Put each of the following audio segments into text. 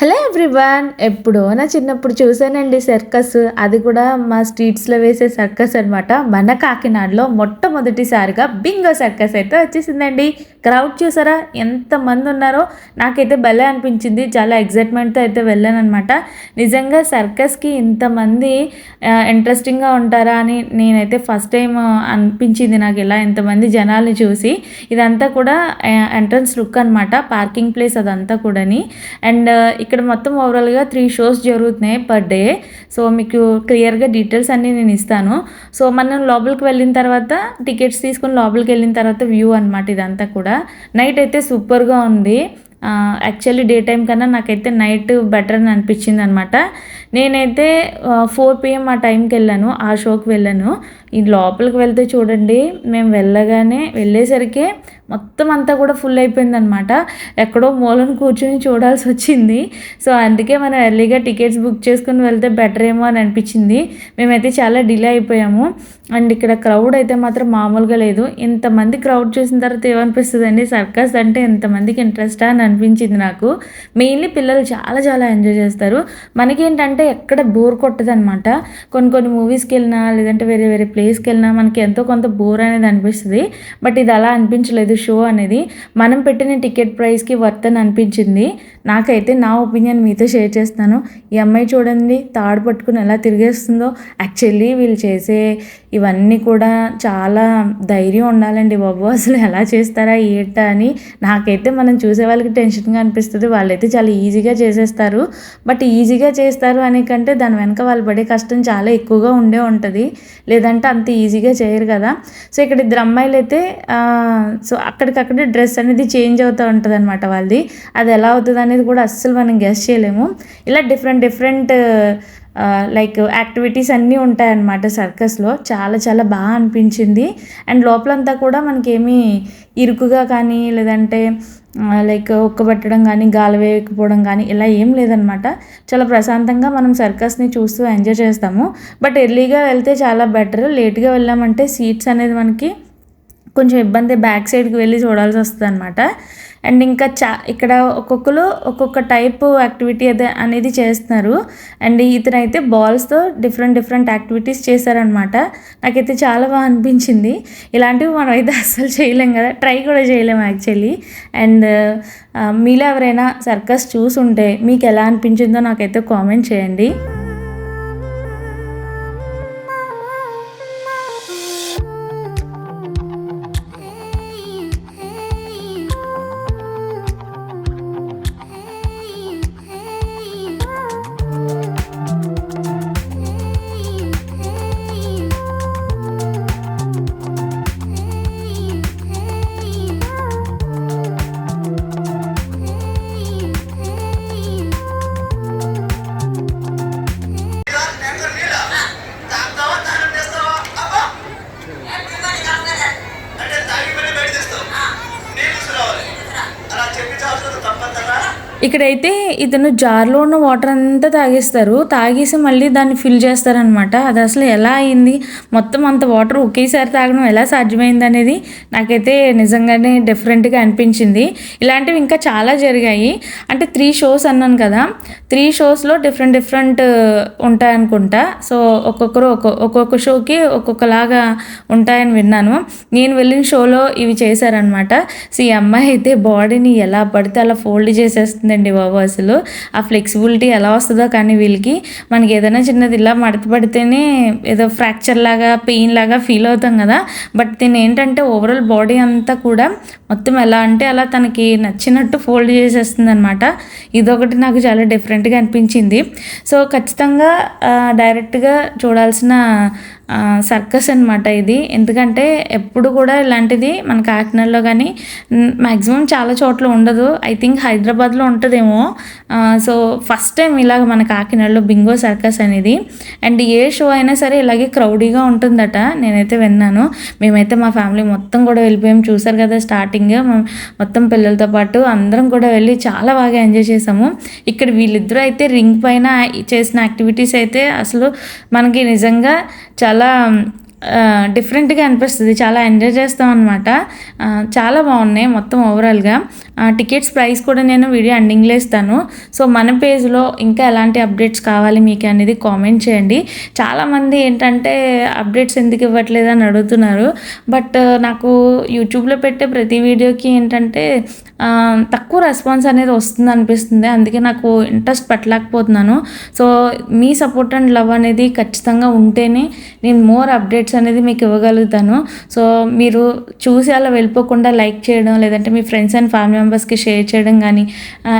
Hello everyone ఎప్పుడో నా చిన్నప్పుడు చూశానండి సర్కస్. అది కూడా మా స్ట్రీట్స్లో వేసే సర్కస్ అనమాట మన కాకినాడలో మొట్టమొదటిసారిగా బింగో సర్కస్ అయితే వచ్చేసిందండి. క్రౌడ్ చూసారా? ఎంతమంది ఉన్నారో? నాకైతే భలే అనిపించింది. చాలా ఎగ్జైట్మెంట్తో అయితే వెళ్ళాను అనమాట నిజంగా సర్కస్కి ఇంతమంది ఇంట్రెస్టింగ్గా ఉంటారా అని నేనైతే ఫస్ట్ టైం అనిపించింది. నాకు ఇలా ఎంతమంది జనాల్ని చూసి. ఇదంతా కూడా ఎంట్రన్స్ లుక్ అనమాట పార్కింగ్ ప్లేస్ అదంతా కూడాని. అండ్ ఇక్కడ మొత్తం ఓవరాల్గా త్రీ షోస్ జరుగుతున్నాయి పర్ డే సో మీకు క్లియర్గా డీటెయిల్స్ అన్నీ నేను ఇస్తాను. సో మనం లోపలికి వెళ్ళిన తర్వాత టికెట్స్ తీసుకొని లోపలికి వెళ్ళిన తర్వాత వ్యూ అనమాట ఇదంతా కూడా. నైట్ అయితే సూపర్గా ఉంది. యాక్చువల్లీ డే టైం కన్నా నాకైతే నైట్ బెటర్ అని అనిపించింది అనమాట నేనైతే ఫోర్ పిఎం ఆ టైంకి వెళ్ళాను ఆ షోకి వెళ్ళాను. ఈ లోపలికి వెళ్తే చూడండి మేము వెళ్ళగానే వెళ్ళేసరికి మొత్తం అంతా కూడా ఫుల్ అయిపోయిందనమాట ఎక్కడో మూలను కూర్చొని చూడాల్సి వచ్చింది. సో అందుకే మనం ఎర్లీగా టికెట్స్ బుక్ చేసుకుని వెళ్తే బెటర్ ఏమో అని అనిపించింది. మేమైతే చాలా డిలే అయిపోయాము. అండ్ ఇక్కడ క్రౌడ్ అయితే మాత్రం మామూలుగా లేదు. ఇంతమంది క్రౌడ్ చూసిన తర్వాత ఏమనిపిస్తుంది అండి సర్కస్ అంటే ఇంతమందికి ఇంట్రెస్ట్ అని అనిపించింది నాకు. మెయిన్లీ పిల్లలు చాలా చాలా ఎంజాయ్ చేస్తారు. మనకేంటంటే ఎక్కడ బోర్ కొట్టదు అనమాట కొన్ని కొన్ని మూవీస్కి వెళ్ళినా లేదంటే వేరే వేరే ప్లేస్కి వెళ్ళినా మనకి ఎంతో కొంత బోర్ అనేది అనిపిస్తుంది. బట్ ఇది అలా అనిపించలేదు షో అనేది. మనం పెట్టిన టికెట్ ప్రైస్కి వర్త్ అని అనిపించింది. నాకైతే నా ఒపీనియన్ మీతో షేర్ చేస్తాను. ఈ అమ్మాయి చూడండి తాడు పట్టుకుని ఎలా తిరిగేస్తుందో. యాక్చువల్లీ వీళ్ళు చేసే ఇవన్నీ కూడా చాలా ధైర్యం ఉండాలండి బాబు. అసలు ఎలా చేస్తారా ఏంటా అని నాకైతే మనం చూసే వాళ్ళకి టెన్షన్గా అనిపిస్తుంది. వాళ్ళైతే చాలా ఈజీగా చేసేస్తారు. బట్ ఈజీగా చేస్తారు దానికంటే కంటే దాని వెనక వాళ్ళు పడే కష్టం చాలా ఎక్కువగా ఉండే ఉంటుంది. లేదంటే అంత ఈజీగా చేయరు కదా. సో ఇక్కడ ఇద్దరు అమ్మాయిలు అయితే సో అక్కడికక్కడే డ్రెస్ అనేది చేంజ్ అవుతూ ఉంటుంది అనమాట వాళ్ళది. అది ఎలా అవుతుంది అనేది కూడా అస్సలు మనం గెస్ట్ చేయలేము. ఇలా డిఫరెంట్ డిఫరెంట్ లైక్ యాక్టివిటీస్ అన్నీ ఉంటాయన్నమాట సర్కస్లో చాలా చాలా బాగా అనిపించింది. అండ్ లోపలంతా కూడా మనకేమీ ఇరుకుగా కానీ లేదంటే లైక్ ఉక్కబెట్టడం కానీ గాలి వేయకపోవడం కానీ ఇలా ఏం లేదనమాట చాలా ప్రశాంతంగా మనం సర్కస్ని చూస్తూ ఎంజాయ్ చేస్తాము. బట్ ఎర్లీగా వెళ్తే చాలా బెటర్ లేట్గా వెళ్ళామంటే సీట్స్ అనేది మనకి కొంచెం ఇబ్బంది బ్యాక్ సైడ్కి వెళ్ళి చూడాల్సి వస్తుంది అనమాట అండ్ ఇంకా చా ఇక్కడ ఒక్కొక్కరు ఒక్కొక్క టైప్ యాక్టివిటీ అదే అనేది చేస్తున్నారు. అండ్ ఇతనైతే బాల్స్తో డిఫరెంట్ డిఫరెంట్ యాక్టివిటీస్ చేశారనమాట నాకైతే చాలా బాగా అనిపించింది. ఇలాంటివి మనం అయితే అస్సలు చేయలేం కదా. ట్రై కూడా చేయలేము యాక్చువల్లీ అండ్ మీలో ఎవరైనా సర్కస్ చూసుంటే మీకు ఎలా అనిపించిందో నాకైతే కామెంట్ చేయండి. ఇక్కడైతే ఇతను జార్లో ఉన్న వాటర్ అంతా తాగేస్తారు. తాగేసి మళ్ళీ దాన్ని ఫిల్ చేస్తారనమాట అది అసలు ఎలా అయింది? మొత్తం అంత వాటర్ ఒకేసారి తాగడం ఎలా సాధ్యమైంది అనేది నాకైతే నిజంగానే డిఫరెంట్గా అనిపించింది. ఇలాంటివి ఇంకా చాలా జరిగాయి. అంటే త్రీ షోస్ అన్నాను కదా. త్రీ షోస్లో డిఫరెంట్ డిఫరెంట్ ఉంటాయనుకుంటా. సో ఒక్కొక్కరు ఒక్కొక్క ఒక్కొక్క షోకి ఒక్కొక్కలాగా ఉంటాయని విన్నాను. నేను వెళ్ళిన షోలో ఇవి చేశారనమాట సో ఈ అమ్మాయి అయితే బాడీని ఎలా పడితే అలా ఫోల్డ్ చేసేస్తుంది. చేసేస్తుందండి బాబు అసలు. ఆ ఫ్లెక్సిబిలిటీ ఎలా వస్తుందో కానీ వీళ్ళకి మనకి ఏదైనా చిన్నది ఇలా మడత పడితేనే ఏదో ఫ్రాక్చర్ లాగా పెయిన్ లాగా ఫీల్ అవుతాం కదా. బట్ దీని ఏంటంటే ఓవరాల్ బాడీ అంతా కూడా మొత్తం ఎలా అంటే అలా తనకి నచ్చినట్టు ఫోల్డ్ చేసేస్తుంది అనమాట ఇదొకటి నాకు చాలా డిఫరెంట్గా అనిపించింది. సో ఖచ్చితంగా డైరెక్ట్గా చూడాల్సిన సర్కస్ అనమాట ఇది. ఎందుకంటే ఎప్పుడు కూడా ఇలాంటిది మన కాకినాడలో కానీ మ్యాక్సిమం చాలా చోట్ల ఉండదు. ఐ థింక్ హైదరాబాద్లో ఉంటుందేమో సో ఫస్ట్ టైం ఇలాగ మన కాకినాడలో బింగో సర్కస్ అనేది. అండ్ ఏ షో అయినా సరే ఇలాగే క్రౌడీగా ఉంటుందట. నేనైతే విన్నాను. మేమైతే మా ఫ్యామిలీ మొత్తం కూడా వెళ్ళిపోయాం. చూసారు కదా స్టార్టింగ్ మొత్తం పిల్లలతో పాటు అందరం కూడా వెళ్ళి చాలా బాగా ఎంజాయ్ చేసాము. ఇక్కడ వీళ్ళిద్దరూ అయితే రింగ్ పైన చేసిన యాక్టివిటీస్ అయితే అసలు మనకి నిజంగా చాలా డిఫరెంట్గా అనిపిస్తుంది. చాలా ఎంజాయ్ చేస్తాం అనమాట చాలా బాగున్నాయి మొత్తం ఓవరాల్గా టికెట్స్ ప్రైస్ కూడా నేను వీడియో ఎండింగ్లో ఇస్తాను. సో మన పేజ్లో ఇంకా ఎలాంటి అప్డేట్స్ కావాలి మీకు అనేది కామెంట్ చేయండి. చాలామంది ఏంటంటే అప్డేట్స్ ఎందుకు ఇవ్వట్లేదు అని అడుగుతున్నారు. బట్ నాకు యూట్యూబ్లో పెట్టే ప్రతి వీడియోకి ఏంటంటే తక్కువ రెస్పాన్స్ అనేది వస్తుంది అనిపిస్తుంది. అందుకే నాకు ఇంట్రెస్ట్ పెట్టలేకపోతున్నాను. సో మీ సపోర్ట్ అండ్ లవ్ అనేది ఖచ్చితంగా ఉంటేనే నేను మోర్ అప్డేట్స్ అనేది మీకు ఇవ్వగలుగుతాను. సో మీరు చూసి అలా వెళ్ళిపోకుండా లైక్ చేయడం లేదంటే మీ ఫ్రెండ్స్ అండ్ ఫ్యామిలీ మెంబర్స్కి షేర్ చేయడం కానీ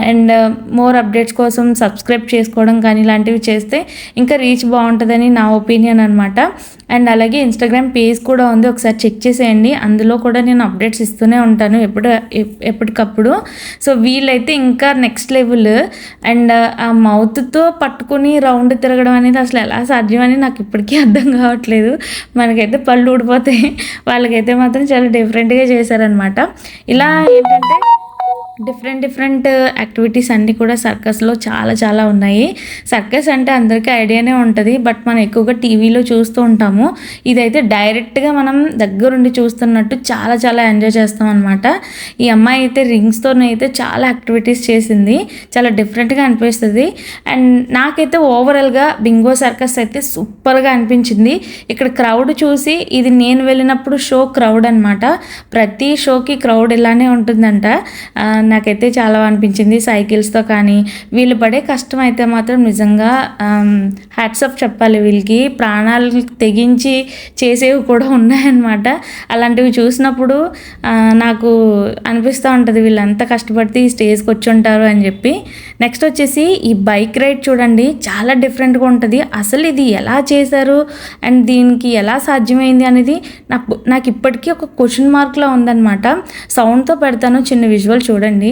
అండ్ మోర్ అప్డేట్స్ కోసం సబ్స్క్రైబ్ చేసుకోవడం కానీ ఇలాంటివి చేస్తే ఇంకా రీచ్ బాగుంటుందని నా ఒపీనియన్ అనమాట అండ్ అలాగే ఇన్స్టాగ్రామ్ పేజ్ కూడా ఉంది ఒకసారి చెక్ చేసేయండి. అందులో కూడా నేను అప్డేట్స్ ఇస్తూనే ఉంటాను ఎప్పుడు ఎప్పటికప్పుడు. సో వీళ్ళైతే ఇంకా నెక్స్ట్ లెవెల్ అండ్ ఆ మౌత్తో పట్టుకుని రౌండ్ తిరగడం అనేది అసలు ఎలా సాధ్యమని నాకు ఇప్పటికీ అర్థం కావట్లేదు. మనకైతే పళ్ళు ఊడిపోతాయి. వాళ్ళకైతే మాత్రం చాలా డిఫరెంట్గా చేశారనమాట ఇలా ఏంటంటే డిఫరెంట్ డిఫరెంట్ యాక్టివిటీస్ అన్నీ కూడా సర్కస్లో చాలా చాలా ఉన్నాయి. సర్కస్ అంటే అందరికీ ఐడియానే ఉంటుంది బట్ మనం ఎక్కువగా టీవీలో చూస్తూ ఉంటాము. ఇదైతే డైరెక్ట్గా మనం దగ్గరుండి చూస్తున్నట్టు చాలా చాలా ఎంజాయ్ చేస్తాం అనమాట ఈ అమ్మాయి అయితే రింగ్స్తో అయితే చాలా యాక్టివిటీస్ చేసింది. చాలా డిఫరెంట్గా అనిపిస్తుంది. అండ్ నాకైతే ఓవరాల్గా బింగో సర్కస్ అయితే సూపర్గా అనిపించింది. ఇక్కడ క్రౌడ్ చూసి ఇది నేను వెళ్ళినప్పుడు షో క్రౌడ్ అనమాట ప్రతి షోకి క్రౌడ్ ఇలానే ఉంటుందంట. నాకైతే చాలా అనిపించింది. సైకిల్స్తో కానీ వీళ్ళు పడే కష్టం అయితే మాత్రం నిజంగా హ్యాట్సప్ చెప్పాలి వీళ్ళకి. ప్రాణాలు తెగించి చేసేవి కూడా ఉన్నాయన్నమాట. అలాంటివి చూసినప్పుడు నాకు అనిపిస్తూ ఉంటుంది వీళ్ళంతా కష్టపడితే ఈ స్టేజ్కి వచ్చి ఉంటారు అని చెప్పి. నెక్స్ట్ వచ్చేసి ఈ బైక్ రైడ్ చూడండి చాలా డిఫరెంట్గా ఉంటుంది. అసలు ఇది ఎలా చేశారు? అండ్ దీనికి ఎలా సాధ్యమైంది అనేది నాకు నాకు ఇప్పటికీ ఒక క్వశ్చన్ మార్క్లా ఉందన్నమాట. సౌండ్తో పెడతాను చిన్న విజువల్ చూడండి. అండి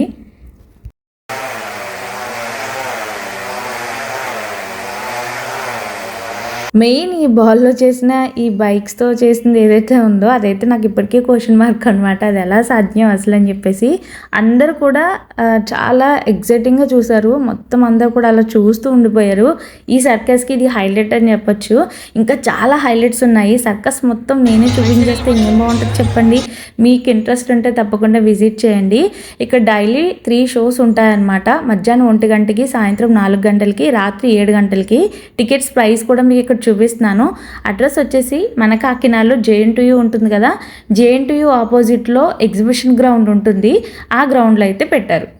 మెయిన్ ఈ బాల్లో చేసిన ఈ బైక్స్తో చేసింది ఏదైతే ఉందో అదైతే నాకు ఇప్పటికీ క్వశ్చన్ మార్క్ అనమాట అది ఎలా సాధ్యం అసలు అని చెప్పేసి అందరు కూడా చాలా ఎగ్జైటింగ్గా చూశారు. మొత్తం అందరు కూడా అలా చూస్తూ ఉండిపోయారు. ఈ సర్కస్కి ఇది హైలైట్ అని చెప్పొచ్చు. ఇంకా చాలా హైలైట్స్ ఉన్నాయి. సర్కస్ మొత్తం నేనే చూపించేస్తే ఏం బాగుంటుంది చెప్పండి. మీకు ఇంట్రెస్ట్ ఉంటే తప్పకుండా విజిట్ చేయండి. ఇక్కడ డైలీ త్రీ షోస్ ఉంటాయన్నమాట. మధ్యాహ్నం ఒంటి గంటకి సాయంత్రం నాలుగు గంటలకి రాత్రి ఏడు గంటలకి. టికెట్స్ ప్రైస్ కూడా మీకు ఇక్కడ చూపిస్తున్నాను. అడ్రస్ వచ్చేసి మన కాకినాడలో జేఎన్టీయూ ఉంటుంది కదా. జేఎన్టీయూ ఆపోజిట్లో ఎగ్జిబిషన్ గ్రౌండ్ ఉంటుంది. ఆ గ్రౌండ్లో అయితే పెట్టారు.